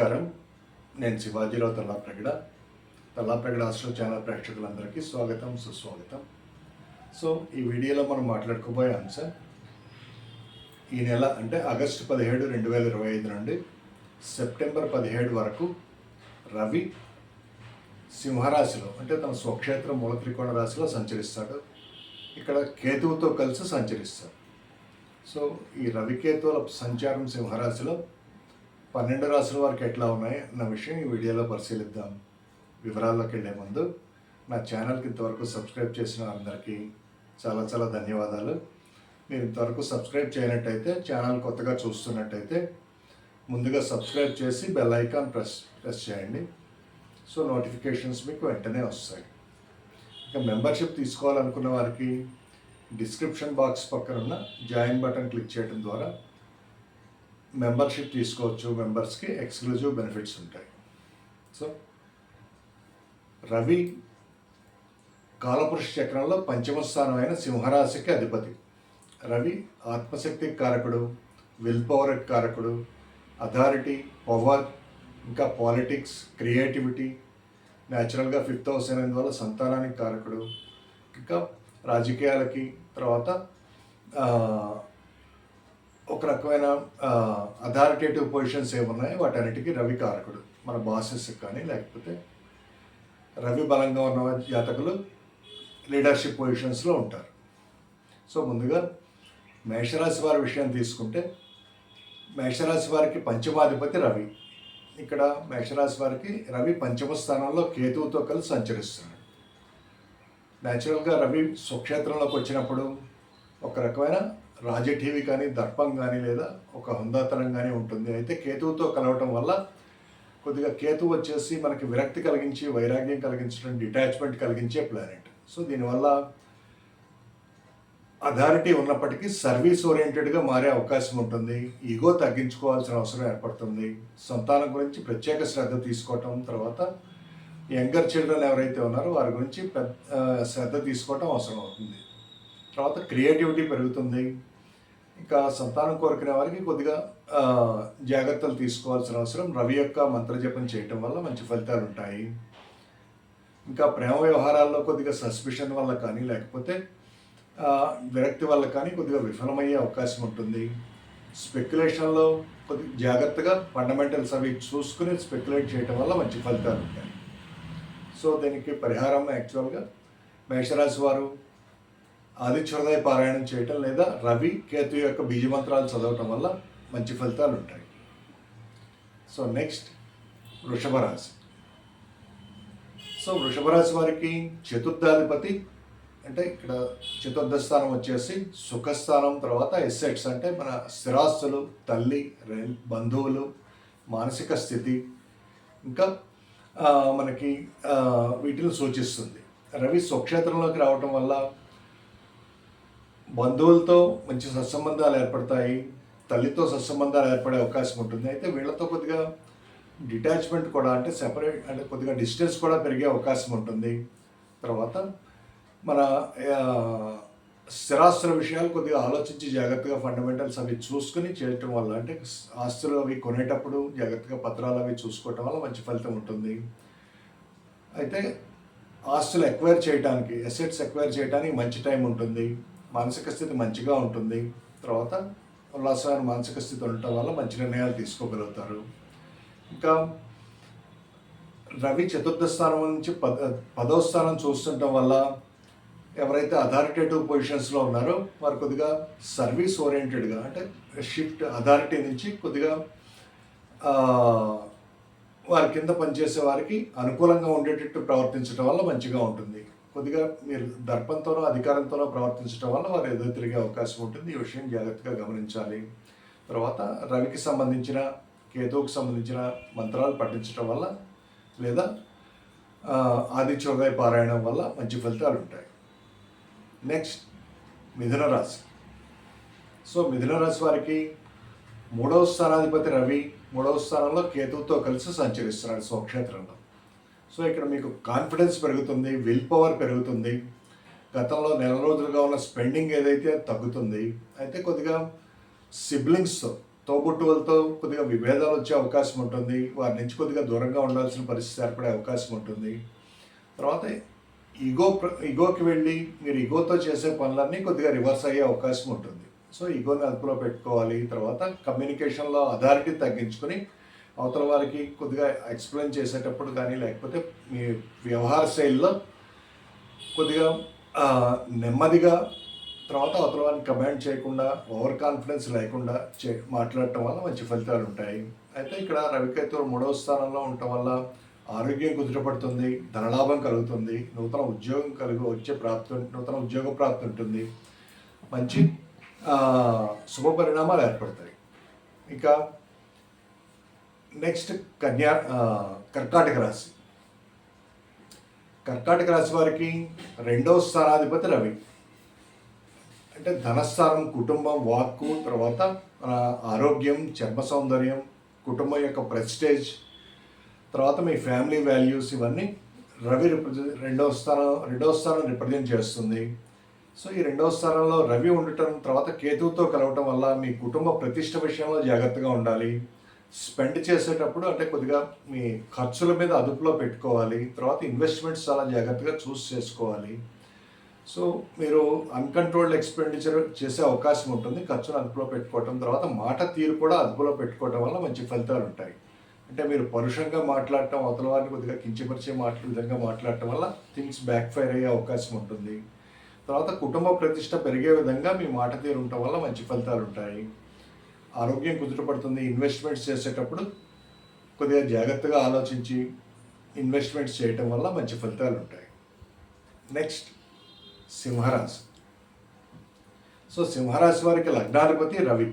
నమస్కారం. నేను Shivajirao Tallapragada. Tallapragada hostel channel ప్రేక్షకులందరికీ స్వాగతం సుస్వాగతం. సో ఈ వీడియోలో మనం మాట్లాడుకోబోయే అంశం ఈ నెల అంటే ఆగస్టు పదిహేడు రెండు వేల ఇరవై ఐదు నుండి సెప్టెంబర్ పదిహేడు వరకు రవి సింహరాశిలో అంటే తన స్వక్షేత్రం మూల త్రికోణ రాశిలో సంచరిస్తాడు. ఇక్కడ కేతువుతో కలిసి సంచరిస్తాడు. సో ఈ రవికేతువుల సంచారం సింహరాశిలో పన్నెండు రాసుల వారికి ఎట్లా ఉన్నాయి అన్న విషయం ఈ వీడియోలో పరిశీలిద్దాం. వివరాల్లోకి వెళ్ళే ముందు నా ఛానల్కి ఇంతవరకు సబ్స్క్రైబ్ చేసిన అందరికీ చాలా చాలా ధన్యవాదాలు. మీరు ఇంతవరకు సబ్స్క్రైబ్ చేయనట్టయితే ఛానల్ కొత్తగా చూస్తున్నట్టయితే ముందుగా సబ్స్క్రైబ్ చేసి బెల్ ఐకాన్ ప్రెస్ ప్రెస్ చేయండి. సో నోటిఫికేషన్స్ మీకు వెంటనే వస్తాయి. ఇక మెంబర్షిప్ తీసుకోవాలనుకున్న వారికి డిస్క్రిప్షన్ బాక్స్ పక్కన ఉన్న జాయిన్ బటన్ క్లిక్ చేయడం ద్వారా మెంబర్షిప్ తీసుకోవచ్చు మెంబర్స్కి ఎక్స్క్లూజివ్ బెనిఫిట్స్ ఉంటాయి. సో రవి కాలపురుష చక్రంలో పంచమ స్థానమైన సింహరాశికి అధిపతి. రవి ఆత్మశక్తి కారకుడు విల్ పవర్ కారకుడు అథారిటీ పవర్ ఇంకా పాలిటిక్స్ క్రియేటివిటీ న్యాచురల్గా ఫిఫ్త్ హౌస్ అయినందువల్ల సంతానానికి కారకుడు ఇంకా రాజకీయాలకి తర్వాత ఒక రకమైన అథారిటేటివ్ పొజిషన్స్ ఏమున్నాయో? వాటన్నిటికీ రవి కారకుడు. మన బాసెస్ కానీ లేకపోతే రవి బలంగా ఉన్న జాతకులు లీడర్షిప్ పొజిషన్స్లో ఉంటారు. సో ముందుగా మేషరాశి వారి విషయం తీసుకుంటే మేషరాశి వారికి పంచమాధిపతి రవి. ఇక్కడ మేషరాశి వారికి రవి పంచమ స్థానంలో కేతువుతో కలిసి సంచరిస్తున్నాడు. న్యాచురల్గా రవి స్వక్షేత్రంలోకి వచ్చినప్పుడు ఒక రకమైన రాజఠీవి కానీ దర్పం కానీ లేదా ఒక హుందాతనం కానీ ఉంటుంది. అయితే కేతువుతో కలవటం వల్ల కొద్దిగా కేతువు వచ్చేసి మనకి విరక్తి కలిగించి వైరాగ్యం కలిగించడం డిటాచ్మెంట్ కలిగించే ప్లానెట్ సో దీనివల్ల అథారిటీ ఉన్నప్పటికీ సర్వీస్ ఓరియంటెడ్గా మారే అవకాశం ఉంటుంది. ఈగో తగ్గించుకోవాల్సిన అవసరం ఏర్పడుతుంది. సంతానం గురించి ప్రత్యేక శ్రద్ధ తీసుకోవటం తర్వాత యంగర్ చిల్డ్రన్ ఎవరైతే ఉన్నారో వారి గురించి పెద్ద శ్రద్ధ తీసుకోవటం అవసరం అవుతుంది. తర్వాత క్రియేటివిటీ పెరుగుతుంది. ఇంకా సంతానం కోరుకునే వారికి కొద్దిగా జాగ్రత్తలు తీసుకోవాల్సిన అవసరం. రవి యొక్క మంత్రజపం చేయటం వల్ల మంచి ఫలితాలు ఉంటాయి. ఇంకా ప్రేమ వ్యవహారాల్లో కొద్దిగా సస్పిషన్ వల్ల కానీ లేకపోతే విరక్తి వల్ల కానీ కొద్దిగా విఫలమయ్యే అవకాశం ఉంటుంది. స్పెక్యులేషన్లో కొద్దిగా జాగ్రత్తగా ఫండమెంటల్స్ అవి చూసుకుని స్పెక్యులేట్ చేయటం వల్ల మంచి ఫలితాలు ఉంటాయి. సో దీనికి పరిహారం యాక్చువల్గా మేషరాశి వారు ఆదిత్యోదయ పారాయణం చేయటం లేదా రవి కేతు యొక్క బీజమంత్రాలు చదవటం వల్ల మంచి ఫలితాలు ఉంటాయి. సో నెక్స్ట్ వృషభ రాశి సో వృషభ రాశి వారికి చతుర్థాధిపతి అంటే ఇక్కడ చతుర్థ స్థానం వచ్చేసి సుఖస్థానం తర్వాత ఎస్సెట్స్ అంటే మన స్థిరాస్తులు తల్లి బంధువులు మానసిక స్థితి. ఇంకా మనకి వీటిని సూచిస్తుంది. రవి స్వక్షేత్రంలోకి రావటం వల్ల బంధువులతో మంచి సత్సంబంధాలు ఏర్పడతాయి తల్లితో సత్సంబంధాలు ఏర్పడే అవకాశం ఉంటుంది. అయితే వీళ్ళతో కొద్దిగా డిటాచ్మెంట్ కూడా అంటే సెపరేట్ అంటే కొద్దిగా డిస్టెన్స్ కూడా పెరిగే అవకాశం ఉంటుంది. తర్వాత మన స్థిరాస్తుల విషయాలు కొద్దిగా ఆలోచించి జాగ్రత్తగా ఫండమెంటల్స్ అవి చూసుకుని చేయటం వల్ల అంటే ఆస్తులు అవి కొనేటప్పుడు జాగ్రత్తగా పత్రాలు అవి చూసుకోవటం వల్ల మంచి ఫలితం ఉంటుంది. అయితే ఆస్తులు ఎక్వైర్ చేయడానికి అసెట్స్ ఎక్వైర్ చేయడానికి మంచి టైం ఉంటుంది. మానసిక స్థితి మంచిగా ఉంటుంది. తర్వాత ఉల్లాసమైన మానసిక స్థితి ఉండటం వల్ల మంచి నిర్ణయాలు తీసుకోగలుగుతారు. ఇంకా రవి చతుర్థ స్థానం నుంచి పద పదవ స్థానం చూస్తుండటం వల్ల ఎవరైతే అథారిటేటివ్ పొజిషన్స్లో ఉన్నారో వారు కొద్దిగా సర్వీస్ ఓరియంటెడ్గా అంటే షిఫ్ట్ అథారిటీ నుంచి కొద్దిగా వారి కింద పనిచేసే వారికి అనుకూలంగా ఉండేటట్టు ప్రవర్తించడం వల్ల మంచిగా ఉంటుంది. కొద్దిగా మీరు దర్పంతోనో అధికారంతోనో ప్రవర్తించడం వల్ల వారు ఎదురు తిరిగే అవకాశం ఉంటుంది. ఈ విషయం జాగ్రత్తగా గమనించాలి. తర్వాత రవికి సంబంధించిన కేతువుకు సంబంధించిన మంత్రాలు పఠించడం వల్ల లేదా ఆ, పారాయణం వల్ల మంచి ఫలితాలు ఉంటాయి. నెక్స్ట్ మిథున రాశి. సో మిథున రాశి వారికి మూడవ స్థానాధిపతి రవి మూడవ స్థానంలో కేతువుతో కలిసి సంచరిస్తున్నాడు స్వక్షేత్రంలో. సో ఇక్కడ మీకు కాన్ఫిడెన్స్ పెరుగుతుంది విల్ పవర్ పెరుగుతుంది. గతంలో నెల రోజులుగా ఉన్న స్పెండింగ్ ఏదైతే తగ్గుతుంది అయితే కొద్దిగా సిబ్లింగ్స్తో తోబుట్టువులతో కొద్దిగా విభేదాలు వచ్చే అవకాశం ఉంటుంది. వారి నుంచి కొద్దిగా దూరంగా ఉండాల్సిన పరిస్థితి ఏర్పడే అవకాశం ఉంటుంది. తర్వాత ఈగో ప్ర- ఈగోకి వెళ్ళి మీరు ఈగోతో చేసే పనులన్నీ కొద్దిగా రివర్స్ అయ్యే అవకాశం ఉంటుంది. సో ఈగోని అదుపులో పెట్టుకోవాలి. తర్వాత కమ్యూనికేషన్లో అథారిటీ తగ్గించుకొని అవతల వారికి కొద్దిగా ఎక్స్ప్లెయిన్ చేసేటప్పుడు కానీ లేకపోతే మీ వ్యవహార శైలిలో కొద్దిగా నెమ్మదిగా తర్వాత అవతల వారిని కమాండ్ చేయకుండా ఓవర్ కాన్ఫిడెన్స్ లేకుండా చే మాట్లాడటం వల్ల మంచి ఫలితాలు ఉంటాయి. అయితే ఇక్కడ రవికేతులు మూడవ స్థానంలో ఉండటం వల్ల ఆరోగ్యం కుదుటపడుతుంది ధనలాభం కలుగుతుంది నూతన ఉద్యోగం కలిగి వచ్చే ప్రాప్తి నూతన ఉద్యోగ ప్రాప్తి ఉంటుంది. మంచి శుభ పరిణామాలు ఏర్పడతాయి. ఇంకా నెక్స్ట్ కన్యా కర్కాటక రాశి. కర్కాటక రాశి వారికి రెండవ స్థానాధిపతి రవి. అంటే ధనస్థానం కుటుంబం వాక్కు తర్వాత ఆరోగ్యం చర్మ సౌందర్యం కుటుంబం యొక్క ప్రెస్టేజ్ తర్వాత మీ ఫ్యామిలీ వాల్యూస్ ఇవన్నీ రవి రిప్రజెంట్ రెండవ స్థానం రెండవ స్థానం రిప్రజెంట్ చేస్తుంది. సో ఈ రెండవ స్థానంలో రవి ఉండటం తర్వాత కేతువుతో కలవటం వల్ల మీ కుటుంబ ప్రతిష్ట విషయంలో జాగ్రత్తగా ఉండాలి. స్పెండ్ చేసేటప్పుడు అంటే కొద్దిగా మీ ఖర్చుల మీద అదుపులో పెట్టుకోవాలి తర్వాత ఇన్వెస్ట్మెంట్స్ చాలా జాగ్రత్తగా చూస్ చేసుకోవాలి. సో మీరు అన్కంట్రోల్డ్ ఎక్స్పెండిచర్ చేసే అవకాశం ఉంటుంది ఖర్చును అదుపులో పెట్టుకోవటం తర్వాత మాట తీరు కూడా అదుపులో పెట్టుకోవటం వల్ల మంచి ఫలితాలు ఉంటాయి. అంటే మీరు పరుషంగా మాట్లాడటం అవతల వారిని కొద్దిగా కించపరిచే మాటల విధంగా మాట్లాడటం వల్ల థింగ్స్ బ్యాక్ ఫైర్ అయ్యే అవకాశం ఉంటుంది. తర్వాత కుటుంబ ప్రతిష్ట పెరిగే విధంగా మీ మాట తీరు ఉండటం వల్ల మంచి ఫలితాలు ఉంటాయి. ఆరోగ్యం కుదుటపడుతుంది ఇన్వెస్ట్మెంట్స్ చేసేటప్పుడు కొద్దిగా జాగ్రత్తగా ఆలోచించి ఇన్వెస్ట్మెంట్స్ చేయటం వల్ల మంచి ఫలితాలు ఉంటాయి. నెక్స్ట్ సింహరాశి. సో సింహరాశి వారికి లగ్నాధిపతి రవి.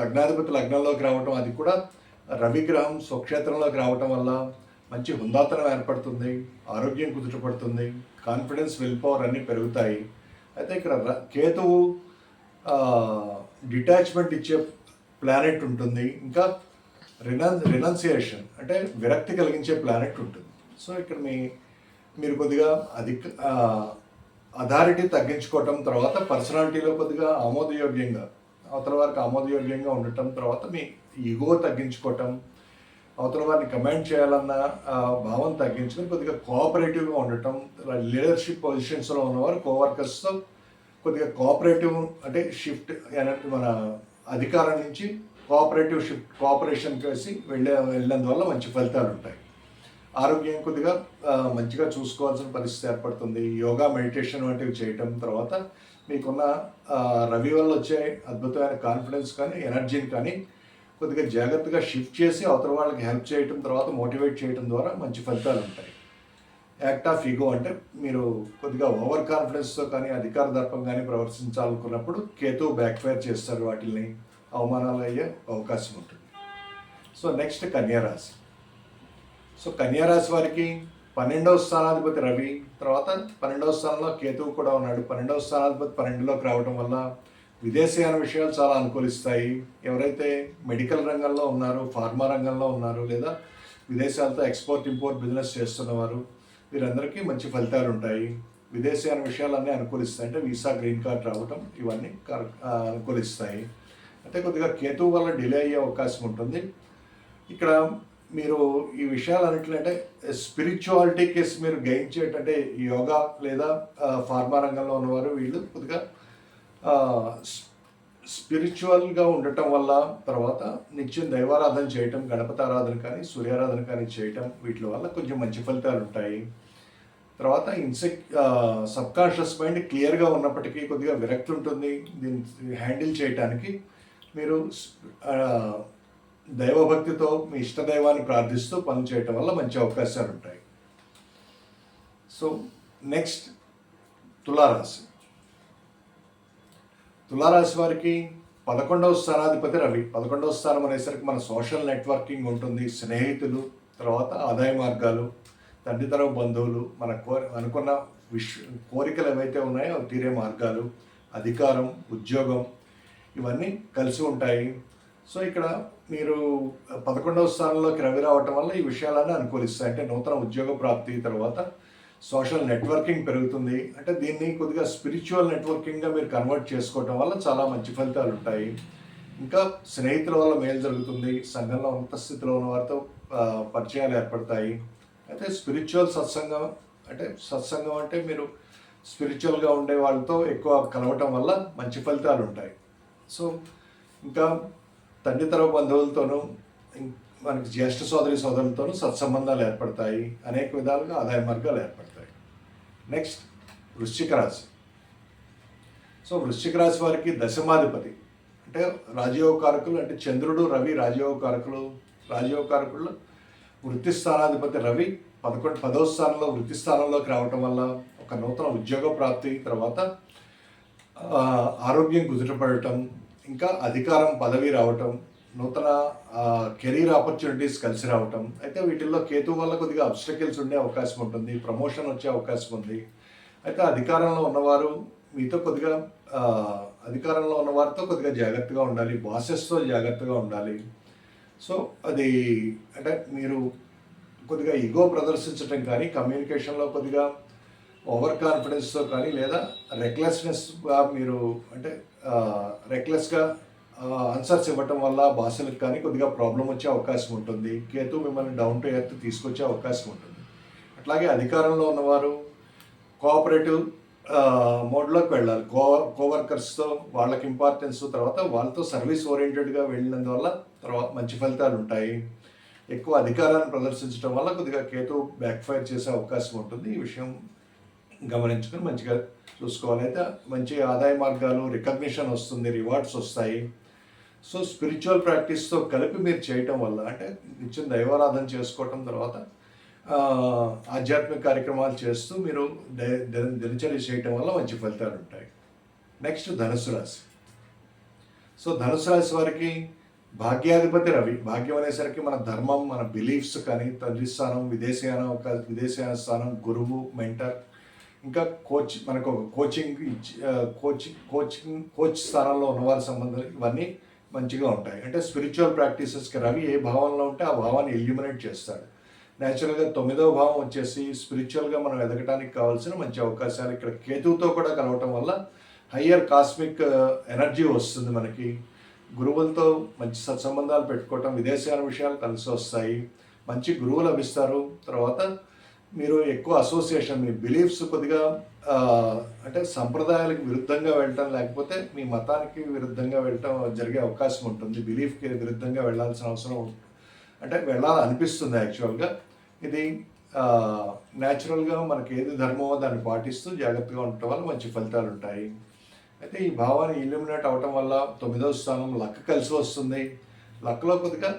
లగ్నాధిపతి లగ్నంలోకి రావటం అది కూడా రవి గ్రహం స్వక్షేత్రంలోకి రావటం వల్ల మంచి హుందాతనం ఏర్పడుతుంది ఆరోగ్యం కుదుటపడుతుంది కాన్ఫిడెన్స్ విల్ పవర్ అన్నీ పెరుగుతాయి. అయితే ఇక్కడ కేతువు డిటాచ్మెంట్ ఇచ్చే ప్లానెట్ ఉంటుంది. ఇంకా రినన్ రినౌన్సియేషన్ అంటే విరక్తి కలిగించే ప్లానెట్ ఉంటుంది. సో ఇక్కడ మీ మీరు కొద్దిగా అధిక అథారిటీ తగ్గించుకోవటం తర్వాత పర్సనాలిటీలో కొద్దిగా ఆమోదయోగ్యంగా అవతల వారికి ఆమోదయోగ్యంగా ఉండటం తర్వాత మీ ఈగో తగ్గించుకోవటం అవతల వారిని కమాండ్ చేయాలన్న భావం తగ్గించుకొని కొద్దిగా కోఆపరేటివ్గా ఉండటం లీడర్షిప్ పొజిషన్స్లో ఉన్నవారు కోవర్కర్స్తో కొద్దిగా కోఆపరేటివ్ అంటే షిఫ్ట్ అనేది మన అధికారం నుంచి కోఆపరేటివ్ షిఫ్ట్ కోఆపరేషన్ కలిసి వెళ్ళే వెళ్ళినందువల్ల మంచి ఫలితాలు ఉంటాయి. ఆరోగ్యం కొద్దిగా మంచిగా చూసుకోవాల్సిన పరిస్థితి ఏర్పడుతుంది. యోగా మెడిటేషన్ వంటివి చేయటం తర్వాత మీకున్న రవి వల్ల వచ్చే అద్భుతమైన కాన్ఫిడెన్స్ కానీ ఎనర్జీని కానీ కొద్దిగా జాగ్రత్తగా షిఫ్ట్ చేసి అవతల వాళ్ళకి హెల్ప్ చేయటం తర్వాత మోటివేట్ చేయటం ద్వారా మంచి ఫలితాలు ఉంటాయి. యాక్ట్ ఆఫ్ ఈగో అంటే మీరు కొద్దిగా ఓవర్ కాన్ఫిడెన్స్తో కానీ అధికార దర్పం కానీ ప్రవర్తించాలనుకున్నప్పుడు కేతు బ్యాక్ఫైర్ చేస్తారు. వాటిల్ని అవమానాలు అయ్యే అవకాశం ఉంటుంది. సో నెక్స్ట్ కన్యారాశి. సో కన్యారాశి వారికి పన్నెండవ స్థానాధిపతి రవి తర్వాత పన్నెండవ స్థానంలో కేతువు కూడా ఉన్నాడు. పన్నెండవ స్థానాధిపతి పన్నెండులోకి రావడం వల్ల విదేశీయాన విషయాలు చాలా అనుకూలిస్తాయి. ఎవరైతే మెడికల్ రంగంలో ఉన్నారో ఫార్మా రంగంలో ఉన్నారు లేదా విదేశాలతో ఎక్స్పోర్ట్ ఇంపోర్ట్ బిజినెస్ చేస్తున్నవారు వీరందరికీ మంచి ఫలితాలు ఉంటాయి. విదేశీయాన విషయాలన్నీ అనుకూలిస్తాయి. అంటే వీసా గ్రీన్ కార్డ్ రావటం ఇవన్నీ అనుకూలిస్తాయి. అయితే కొద్దిగా కేతువు వల్ల డిలే అయ్యే అవకాశం ఉంటుంది. ఇక్కడ మీరు ఈ విషయాలు అన్నింటినంటే స్పిరిచువాలిటీ కేసు మీరు గెయిన్ చేయటంటే యోగా లేదా ఫార్మా రంగంలో ఉన్నవారు వీళ్ళు కొద్దిగా స్పిరిచువల్గా ఉండటం వల్ల తర్వాత నిత్యం దైవారాధన చేయటం గణపతి ఆరాధన కానీ సూర్యారాధన కానీ చేయటం వీటి వల్ల కొంచెం మంచి ఫలితాలు ఉంటాయి. తర్వాత ఇన్సెక్ సబ్కాన్షియస్ మైండ్ క్లియర్గా ఉన్నప్పటికీ కొద్దిగా విరక్తి ఉంటుంది. దీన్ని హ్యాండిల్ చేయటానికి మీరు దైవభక్తితో మీ ఇష్టదైవాన్ని ప్రార్థిస్తూ పని చేయటం వల్ల మంచి అవకాశాలు ఉంటాయి. సో నెక్స్ట్ తులారాశి. తులారాశి వారికి పదకొండవ స్థానాధిపతి రవి. పదకొండవ స్థానం అనేసరికి మన సోషల్ నెట్వర్కింగ్ ఉంటుంది. స్నేహితులు తర్వాత ఆదాయ మార్గాలు తండ్రితరం బంధువులు మన కోరి అనుకున్న విష్ కోరికలు ఏవైతే ఉన్నాయో అవి తీరే మార్గాలు అధికారం ఉద్యోగం ఇవన్నీ కలిసి ఉంటాయి. సో ఇక్కడ మీరు పదకొండవ స్థానంలోకి రవి రావటం వల్ల ఈ విషయాలన్నీ అనుకూలిస్తాయి. అంటే నూతన ఉద్యోగ ప్రాప్తి తర్వాత సోషల్ నెట్వర్కింగ్ పెరుగుతుంది. అంటే దీన్ని కొద్దిగా స్పిరిచువల్ నెట్వర్కింగ్గా మీరు కన్వర్ట్ చేసుకోవటం వల్ల చాలా మంచి ఫలితాలు ఉంటాయి. ఇంకా స్నేహితుల వల్ల మేలు జరుగుతుంది. సంఘంలో ఉన్నత స్థితిలో ఉన్న వారితో పరిచయాలు ఏర్పడతాయి. అయితే స్పిరిచువల్ సత్సంగం అంటే సత్సంగం అంటే మీరు స్పిరిచువల్గా ఉండే వాళ్ళతో ఎక్కువ కలవటం వల్ల మంచి ఫలితాలు ఉంటాయి. సో ఇంకా తండ్రితర బంధువులతోనూ ఇం- మనకి జ్యేష్ఠ సోదరి సోదరులతోనూ సత్సంబంధాలు ఏర్పడతాయి. అనేక విధాలుగా ఆదాయ మార్గాలు ఏర్పడతాయి. నెక్స్ట్ వృశ్చిక రాశి. సో వృశ్చిక రాశి వారికి దశమాధిపతి. అంటే రాజయోగ కారకులు అంటే చంద్రుడు రవి రాజయోగ కారకులు రాజయోగ కారకులు వృత్తి స్థానాధిపతి రవి పదకొండు పదో స్థానంలో వృత్తి స్థానంలోకి రావటం వల్ల ఒక నూతన ఉద్యోగ ప్రాప్తి తర్వాత ఆరోగ్యం కుదుటపడటం ఇంకా అధికారం పదవి రావటం నూతన కెరీర్ ఆపర్చునిటీస్ కలిసి రావటం. అయితే వీటిల్లో కేతు వల్ల కొద్దిగా అబ్స్టకిల్స్ ఉండే అవకాశం ఉంటుంది ప్రమోషన్ వచ్చే అవకాశం ఉంది. అయితే అధికారంలో ఉన్నవారు మీతో కొద్దిగా అధికారంలో ఉన్నవారితో కొద్దిగా జాగ్రత్తగా ఉండాలి బాసెస్తో జాగ్రత్తగా ఉండాలి. సో అది అంటే మీరు కొద్దిగా ఈగో ప్రదర్శించడం కానీ కమ్యూనికేషన్లో కొద్దిగా ఓవర్ కాన్ఫిడెన్స్తో కానీ లేదా రెక్లెస్నెస్గా మీరు అంటే రెక్లెస్గా ఆన్సర్స్ ఇవ్వటం వల్ల భాషలకు కానీ కొద్దిగా ప్రాబ్లం వచ్చే అవకాశం ఉంటుంది. కేతు మిమ్మల్ని డౌన్ టు ఎర్త్ తీసుకొచ్చే అవకాశం ఉంటుంది. అట్లాగే అధికారంలో ఉన్నవారు కోఆపరేటివ్ మోడ్లోకి వెళ్ళాలి. కో కోవర్కర్స్తో వాళ్ళకి ఇంపార్టెన్స్ తర్వాత వాళ్ళతో సర్వీస్ ఓరియంటెడ్గా వెళ్ళినందువల్ల తర్వాత మంచి ఫలితాలు ఉంటాయి. ఎక్కువ అధికారాన్ని ప్రదర్శించడం వల్ల కొద్దిగా కేతు బ్యాక్ఫైర్ చేసే అవకాశం ఉంటుంది. ఈ విషయం గమనించుకొని మంచిగా చూసుకోవాలి. అయితే మంచి ఆదాయ మార్గాలు రికగ్నిషన్ వస్తుంది రివార్డ్స్ వస్తాయి. సో స్పిరిచువల్ ప్రాక్టీస్తో కలిపి మీరు చేయటం వల్ల అంటే నిత్యం దైవారాధన చేసుకోవటం తర్వాత ఆధ్యాత్మిక కార్యక్రమాలు చేస్తూ మీరు దినచర్య చేయటం వల్ల మంచి ఫలితాలు ఉంటాయి. నెక్స్ట్ ధనుసు రాశి. సో ధనుసు రాశి వారికి భాగ్యాధిపతి రవి. భాగ్యం అనేసరికి మన ధర్మం మన బిలీఫ్స్ కానీ తండ్రి స్థానం విదేశీయాన ఒక విదేశీయాన స్థానం గురువు మెంటర్ ఇంకా కోచ్ మనకు ఒక కోచింగ్ కోచింగ్ కోచింగ్ కోచ్ స్థానంలో ఉన్నవారి సంబంధం ఇవన్నీ మంచిగా ఉంటాయి. అంటే స్పిరిచువల్ ప్రాక్టీసెస్కి రవి ఏ భావంలో ఉంటే ఆ భావాన్ని ఎల్యూమినేట్ చేస్తాడు. న్యాచురల్గా తొమ్మిదవ భావం వచ్చేసి స్పిరిచువల్గా మనం ఎదగటానికి కావాల్సిన మంచి అవకాశాలు ఇక్కడ కేతువుతో కూడా కలవటం వల్ల హయ్యర్ కాస్మిక్ ఎనర్జీ వస్తుంది మనకి. గురువులతో మంచి సత్సంబంధాలు పెట్టుకోవటం విదేశాల విషయాలు కలిసి వస్తాయి. మంచి గురువులు లభిస్తారు. తర్వాత మీరు ఎక్కువ అసోసియేషన్ మీ బిలీఫ్స్ కొద్దిగా అంటే సంప్రదాయాలకు విరుద్ధంగా వెళ్ళటం లేకపోతే మీ మతానికి విరుద్ధంగా వెళ్ళటం జరిగే అవకాశం ఉంటుంది. బిలీఫ్కి విరుద్ధంగా వెళ్ళాల్సిన అవసరం అంటే వెళ్ళాలనిపిస్తుంది యాక్చువల్గా ఇది న్యాచురల్గా మనకి ఏది ధర్మమో దాన్ని పాటిస్తూ జాగ్రత్తగా ఉండటం వల్ల మంచి ఫలితాలు ఉంటాయి అయితే ఈ భావాన్ని ఇల్యూమినేట్ అవటం వల్ల తొమ్మిదవ స్థానం లక్క కలిసి వస్తుంది. లక్కలో కొద్దిగా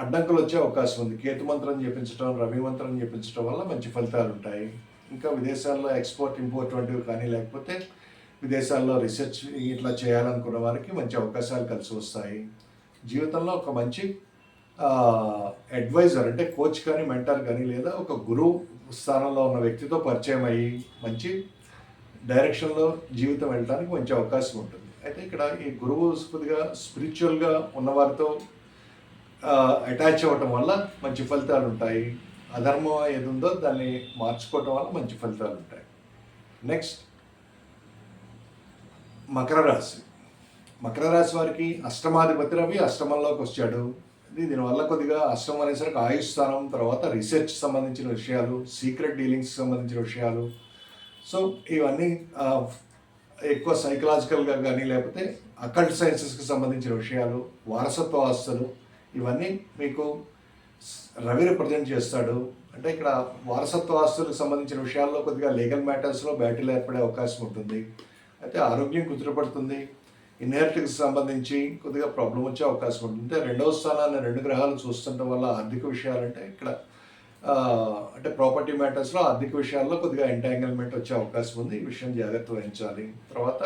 అడ్డంకులు వచ్చే అవకాశం ఉంది. కేతు మంత్రం చెప్పించడం రవి మంత్రం చెప్పించడం వల్ల మంచి ఫలితాలు ఉంటాయి. ఇంకా విదేశాల్లో ఎక్స్పోర్ట్ ఇంపోర్ట్ వంటివి కానీ లేకపోతే విదేశాల్లో రీసెర్చ్ ఇట్లా చేయాలనుకున్న వారికి మంచి అవకాశాలు కలిసి వస్తాయి. జీవితంలో ఒక మంచి అడ్వైజర్ అంటే కోచ్ కానీ మెంటర్ కానీ లేదా ఒక గురువు స్థానంలో ఉన్న వ్యక్తితో పరిచయం అయ్యి మంచి డైరెక్షన్లో జీవితం వెళ్ళడానికి మంచి అవకాశం ఉంటుంది. అయితే ఇక్కడ ఈ గురువు కొద్దిగా స్పిరిచువల్గా ఉన్నవారితో అటాచ్ అవ్వటం వల్ల మంచి ఫలితాలు ఉంటాయి. అధర్మం ఏది ఉందో దాన్ని మార్చుకోవటం వల్ల మంచి ఫలితాలు ఉంటాయి. నెక్స్ట్ మకర రాశి. మకర రాశి వారికి అష్టమాధిపతి రవి అష్టమంలోకి వచ్చాడు. దీనివల్ల కొద్దిగా అష్టమం అనేసరికి ఆయుష్ స్థానం తర్వాత రీసెర్చ్ సంబంధించిన విషయాలు సీక్రెట్ డీలింగ్స్ సంబంధించిన విషయాలు సో ఇవన్నీ ఎక్కువ సైకలాజికల్గా కానీ లేకపోతే అకల్ట్ సైన్సెస్కి సంబంధించిన విషయాలు వారసత్వ ఆస్తులు ఇవన్నీ మీకు రవి రిప్రజెంట్ చేస్తాడు. అంటే ఇక్కడ వారసత్వ ఆస్తులకు సంబంధించిన విషయాల్లో కొద్దిగా లీగల్ మ్యాటర్స్లో బ్యాటిల్ ఏర్పడే అవకాశం ఉంటుంది. అయితే ఆరోగ్యం కుదురపడుతుంది ఇన్హెరిట్కి సంబంధించి కొద్దిగా ప్రాబ్లం వచ్చే అవకాశం ఉంటుంది. అంటే రెండవ స్థానాన్ని రెండు గ్రహాలు చూస్తుండటం వల్ల ఆర్థిక విషయాలంటే ఇక్కడ అంటే ప్రాపర్టీ మ్యాటర్స్లో ఆర్థిక విషయాల్లో కొద్దిగా ఎంటాంగిల్మెంట్ వచ్చే అవకాశం ఉంది. ఈ విషయం జాగ్రత్త వహించాలి. తర్వాత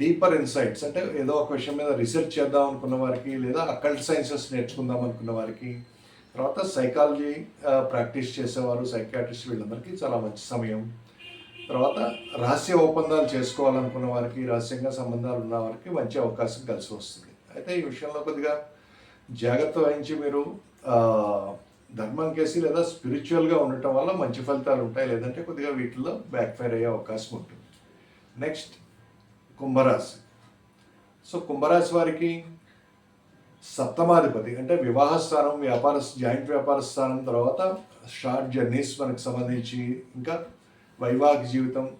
డీపర్ ఇన్సైట్స్ అంటే ఏదో ఒక విషయం మీద రీసెర్చ్ చేద్దాం అనుకున్న వారికి లేదా అకల్ట్ సైన్సెస్ నేర్చుకుందాం అనుకున్న వారికి. తర్వాత సైకాలజీ ప్రాక్టీస్ చేసేవారు సైకాట్రిస్ట్ వీళ్ళందరికీ చాలా మంచి సమయం. తర్వాత రహస్య ఒప్పందాలు చేసుకోవాలనుకున్న వారికి రహస్యంగా సంబంధాలు ఉన్న వారికి మంచి అవకాశం కలిసి వస్తుంది. అయితే ఈ విషయంలో కొద్దిగా జాగ్రత్త వహించి మీరు ధర్మం కేసి లేదా స్పిరిచువల్గా ఉండటం వల్ల మంచి ఫలితాలు ఉంటాయి. లేదంటే కొద్దిగా వీటిల్లో బ్యాక్ ఫైర్ అయ్యే అవకాశం ఉంటుంది. నెక్స్ట్ కుంభరాశి. సో కుంభరాశి వారికి సప్తమాధిపతి అంటే వివాహ స్థానం వ్యాపార జాయింట్ వ్యాపార స్థానం తర్వాత షార్ట్ జర్నీస్ మనకు సంబంధించి ఇంకా వైవాహిక జీవితం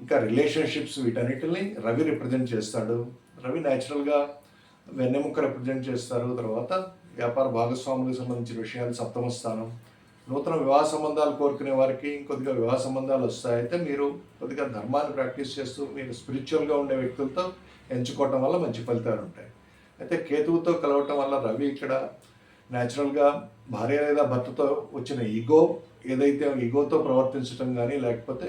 ఇంకా రిలేషన్షిప్స్ వీటన్నిటిని రవి రిప్రజెంట్ చేస్తాడు. రవి న్యాచురల్గా వెన్నెముక రిప్రజెంట్ చేస్తారు. తర్వాత వ్యాపార భాగస్వాములకు సంబంధించిన విషయాలు సప్తమ స్థానం నూతన వివాహ సంబంధాలు కోరుకునే వారికి ఇంకొద్దిగా వివాహ సంబంధాలు వస్తాయి. అయితే మీరు కొద్దిగా ధర్మాన్ని ప్రాక్టీస్ చేస్తూ మీరు స్పిరిచువల్గా ఉండే వ్యక్తులతో ఎంచుకోవటం వల్ల మంచి ఫలితాలు ఉంటాయి. అయితే కేతువుతో కలవటం వల్ల రవి ఇక్కడ న్యాచురల్గా భార్య లేదా భర్తతో వచ్చిన ఈగో ఏదైతే ఈగోతో ప్రవర్తించడం కానీ లేకపోతే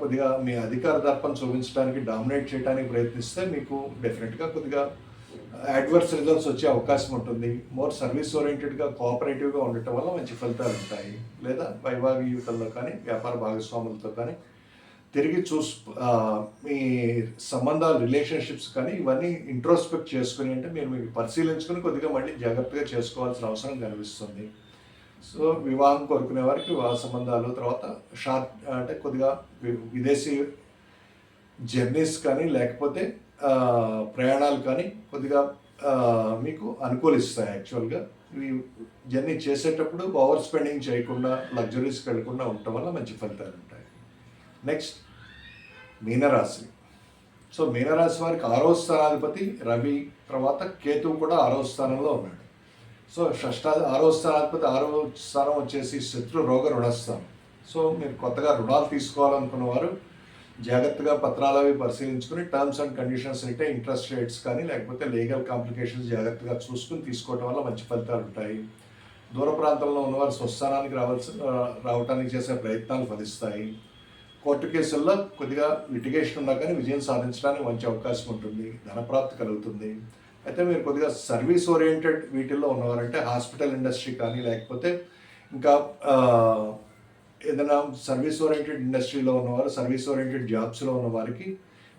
కొద్దిగా మీ అధికార దర్పం చూపించడానికి డామినేట్ చేయడానికి ప్రయత్నిస్తే మీకు డెఫినెట్గా కొద్దిగా అడ్వర్స్ రిజల్ట్స్ వచ్చే అవకాశం ఉంటుంది. మోర్ సర్వీస్ ఓరియంటెడ్గా కోఆపరేటివ్గా ఉండటం వల్ల మంచి ఫలితాలు ఉంటాయి. లేదా వైవాహిక కానీ వ్యాపార భాగస్వాములతో కానీ. తిరిగి చూస్ మీ సంబంధాలు రిలేషన్షిప్స్ కానీ ఇవన్నీ ఇంట్రోస్పెక్ట్ చేసుకుని అంటే మీరు మీకు పరిశీలించుకుని కొద్దిగా మళ్ళీ జాగ్రత్తగా చేసుకోవాల్సిన అవసరం కనిపిస్తుంది. సో వివాహం కోరుకునే వారికి వివాహ సంబంధాలు తర్వాత షార్ట్ అంటే కొద్దిగా విదేశీ జర్నీస్ కానీ లేకపోతే ప్రయాణాలు కానీ కొద్దిగా మీకు అనుకూలిస్తాయి యాక్చువల్గా. ఇవి జర్నీ చేసేటప్పుడు ఓవర్ స్పెండింగ్ చేయకుండా లగ్జరీస్కి వెళ్ళకుండా ఉండటం వల్ల మంచి ఫలితాలు ఉంటాయి. నెక్స్ట్ మీనరాశి. సో మీనరాశి వారికి ఆరో స్థానాధిపతి రవి తర్వాత కేతువు కూడా ఆరో స్థానంలో ఉన్నాడు. సో షష్ట ఆరో స్థానాధిపతి ఆరో స్థానం వచ్చేసి శత్రు రోగ రుణస్థానం. సో మీరు కొత్తగా రుణాలు తీసుకోవాలనుకున్న వారు జాగ్రత్తగా పత్రాలు అవి పరిశీలించుకుని టర్మ్స్ అండ్ కండిషన్స్ అంటే ఇంట్రెస్ట్ రేట్స్ కానీ లేకపోతే లీగల్ కాంప్లికేషన్స్ జాగ్రత్తగా చూసుకుని తీసుకోవటం వల్ల మంచి ఫలితాలు ఉంటాయి. దూర ప్రాంతంలో ఉన్నవారు స్వస్థానానికి రావాల్సి రావటానికి రావడానికి చేసే ప్రయత్నాలు ఫలిస్తాయి. కోర్టు కేసుల్లో కొద్దిగా లిటిగేషన్ ఉన్నా కానీ విజయం సాధించడానికి మంచి అవకాశం ఉంటుంది. ధనప్రాప్తి కలుగుతుంది. అయితే మీరు కొద్దిగా సర్వీస్ ఓరియంటెడ్ వీటిల్లో ఉన్నవారంటే హాస్పిటల్ ఇండస్ట్రీ కానీ లేకపోతే ఇంకా ఏదైనా సర్వీస్ ఓరియంటెడ్ ఇండస్ట్రీలో ఉన్నవారు సర్వీస్ ఓరియంటెడ్ జాబ్స్లో ఉన్న వారికి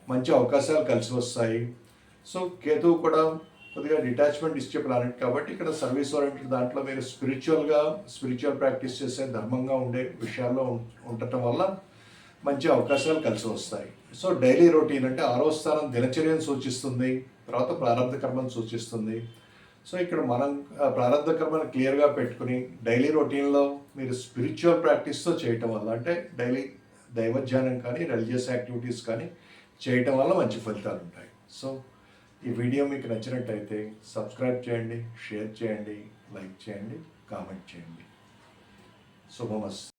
మంచి అవకాశాలు కలిసి వస్తాయి. సో కేతువు కూడా కొద్దిగా డిటాచ్మెంట్ ఇచ్చే ప్లానెట్ కాబట్టి ఇక్కడ సర్వీస్ ఓరియంటెడ్ దాంట్లో మీరు స్పిరిచువల్గా స్పిరిచువల్ ప్రాక్టీస్ చేసే ధర్మంగా ఉండే విషయాల్లో ఉం- ఉండటం వల్ల మంచి అవకాశాలు కలిసి వస్తాయి. సో డైలీ రొటీన్ అంటే ఆరో స్థానం దినచర్యను సూచిస్తుంది తర్వాత ప్రారంభ కర్మను సూచిస్తుంది. సో ఇక్కడ మనం ప్రారంభ కర్మను క్లియర్గా పెట్టుకుని డైలీ రొటీన్లో మీరు స్పిరిచువల్ ప్రాక్టీస్తో చేయటం వల్ల అంటే డైలీ దైవధ్యానం కానీ రిలీజియస్ యాక్టివిటీస్ కానీ చేయటం వల్ల మంచి ఫలితాలు ఉంటాయి. సో ఈ వీడియో మీకు నచ్చినట్టయితే సబ్స్క్రైబ్ చేయండి షేర్ చేయండి లైక్ చేయండి కామెంట్ చేయండి. శుభమస్తు.